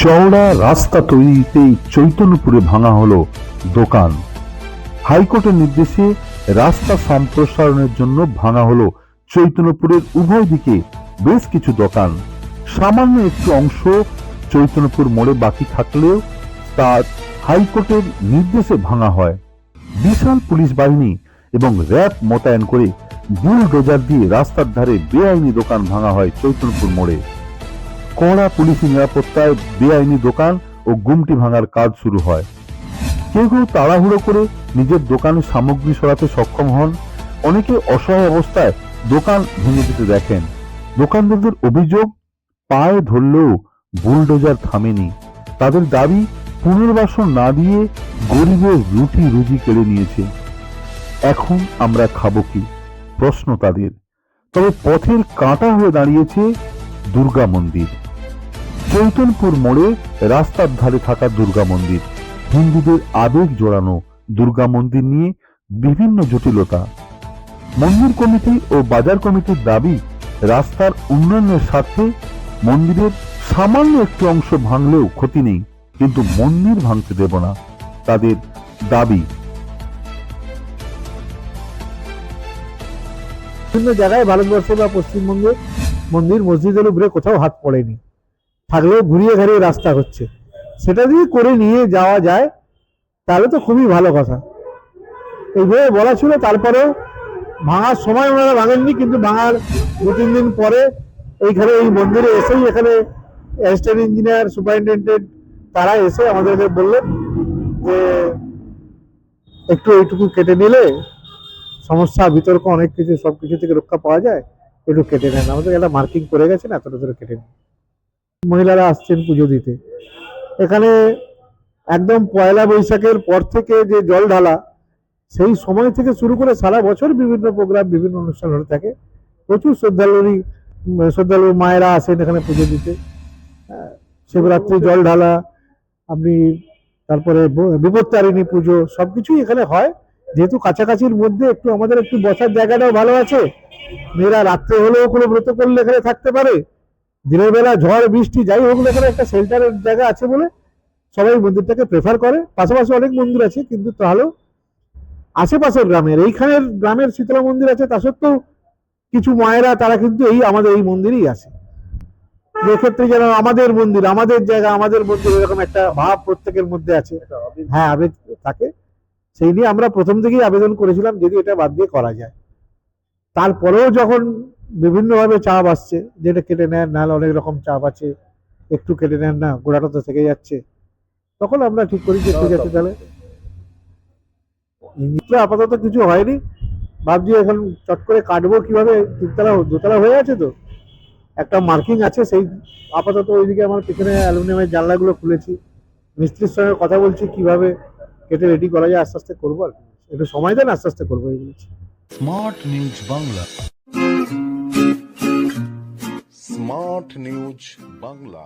চওড়া রাস্তা তৈরিতেই চৈতন্যপুরে ভাঙা হলো দোকান। হাইকোর্টের নির্দেশে রাস্তা সম্প্রসারণের জন্য ভাঙা হলো চৈতন্যপুরের উভয় দিকে বেশ কিছু দোকান। সামান্য একটু অংশ চৈতন্যপুর মোড়ে বাকি থাকলেও তার হাইকোর্টের নির্দেশে ভাঙা হয়। বিশাল পুলিশ বাহিনী এবং র্যাব মোতায়েন করে বুলডোজার দিয়ে রাস্তার ধারে বেআইনি দোকান ভাঙা হয় চৈতন্যপুর মোড়ে। কড়া পুলিশি নিরাপত্তায় বেআইনি দোকান ও গুমটি ভাঙার কাজ শুরু হয়। কেউ কেউ তাড়াহুড়ো করে নিজের দোকানের সামগ্রী সরাতে সক্ষম হন। অনেকে অসহায় অবস্থায় দোকান ভেঙে দিতে দেখেন। দোকানদারদের অভিযোগ, পায়ে ধরলেও বুলডোজার থামেনি। তাদের দাবি, পুনর্বাসন না দিয়ে গরিবের রুটি রুজি কেড়ে নিয়েছে। এখন আমরা খাব কি? প্রশ্ন তাদের। তবে পথের কাঁটা হয়ে দাঁড়িয়েছে দুর্গা মন্দির। চৈতনপুর মোড়ে রাস্তার ধারে থাকা দুর্গা মন্দির। হিন্দুদের আবেগ জোড়ানো দুর্গা মন্দির নিয়ে বিভিন্ন জটিলতা। মন্দির কমিটি ও বাজার কমিটির দাবি, রাস্তার উন্নয়নের স্বার্থে মন্দিরের সামান্য একটি অংশ ভাঙলেও ক্ষতি নেই, কিন্তু মন্দির ভাঙতে দেব না, তাদের দাবি। বিভিন্ন জায়গায় ভারতবর্ষে বা পশ্চিমবঙ্গে মন্দির মসজিদের উপরে কোথাও হাত পড়েনি। থাকলেও ঘুরিয়ে ঘাড়িয়ে রাস্তা হচ্ছে। সেটা যদি করে নিয়ে যাওয়া যায়, তাহলে তো খুবই ভালো কথা। এইভাবে বলা ছিল, তারপরেও ভাঙার সময় ওনারা ভাঙেননি, কিন্তু ভাঙার দু তিন দিন পরে এইখানে এই মন্দিরে এসেই এখানে অ্যাসিস্ট্যান্ট ইঞ্জিনিয়ার সুপারিনটেন্ডেন্ট তারা এসে আমাদেরকে বললেন যে, একটু এইটুকু কেটে নিলে সমস্যা, বিতর্ক, অনেক কিছু সব কিছু থেকে রক্ষা পাওয়া যায়। একটু কেটে নেন। আমাদের একটা মার্কিং করে গেছেন এতটা ধরে কেটে নেন। মহিলারা আসছেন পুজো দিতে। এখানে একদম পয়লা বৈশাখের পর থেকে যে জল ঢালা, সেই সময় থেকে শুরু করে সারা বছর বিভিন্ন প্রোগ্রাম বিভিন্ন অনুষ্ঠান হতে থাকে। প্রচুর শ্রদ্ধালুরই, শ্রদ্ধালু মায়েরা আসেন এখানে পুজো দিতে। শিবরাত্রি জল ঢালা, আপনি তারপরে বিপত্তারিণী পুজো, সবকিছুই এখানে হয়। যেহেতু কাছাকাছির মধ্যে একটু আমাদের একটু বসার জায়গাটাও ভালো আছে মেয়েরা রাত্রে হলেও কোনো ব্রত করলে এখানে থাকতে পারে। দিনের বেলা ঝড় বৃষ্টি যাই হোক এখানে একটা শেল্টারের জায়গা আছে বলে সবাই মন্দিরটাকে প্রেফার করে। পাশাপাশি অনেক মন্দির আছে কিন্তু তাহলেও আশেপাশের গ্রামের এইখানের গ্রামের শীতলা মন্দির আছে তা সত্ত্বেও কিছু মায়েরা তারা কিন্তু এই আমাদের এই মন্দিরেই আসে এক্ষেত্রে যেন আমাদের মন্দির আমাদের জায়গা আমাদের মন্দির এরকম একটা ভাব প্রত্যেকের মধ্যে আছে। হ্যাঁ আবেগ থাকে। সেই নিয়ে আমরা প্রথম থেকেই আবেদন করেছিলাম যদি এটা বাদ দিয়ে করা যায়। তারপরেও যখন বিভিন্নভাবে চাপ আসছে যেটা কেটে নেন নাহলে অনেক রকম চাপ আছে একটু কেটে নেন না গোড়াটা তো থেকে যাচ্ছে তখন আমরা ঠিক করি যে ঠিক আছে তাহলে এমনিতে আপাতত কিছু হয়নি। ভাবছি এখন চট করে কাটবো কীভাবে তিনতলা দোতলা হয়ে আছে তো। একটা মার্কিং আছে সেই আপাতত ওইদিকে আমার পিছনে অ্যালুমিনিয়ামের জানলাগুলো খুলেছি। মিস্ত্রির সঙ্গে কথা বলছি কীভাবে কেটে রেডি করা যায় আস্তে আস্তে করব আর একটু সময় দেন, আস্তে আস্তে করব এগুলো smart news Bangla smart news Bangla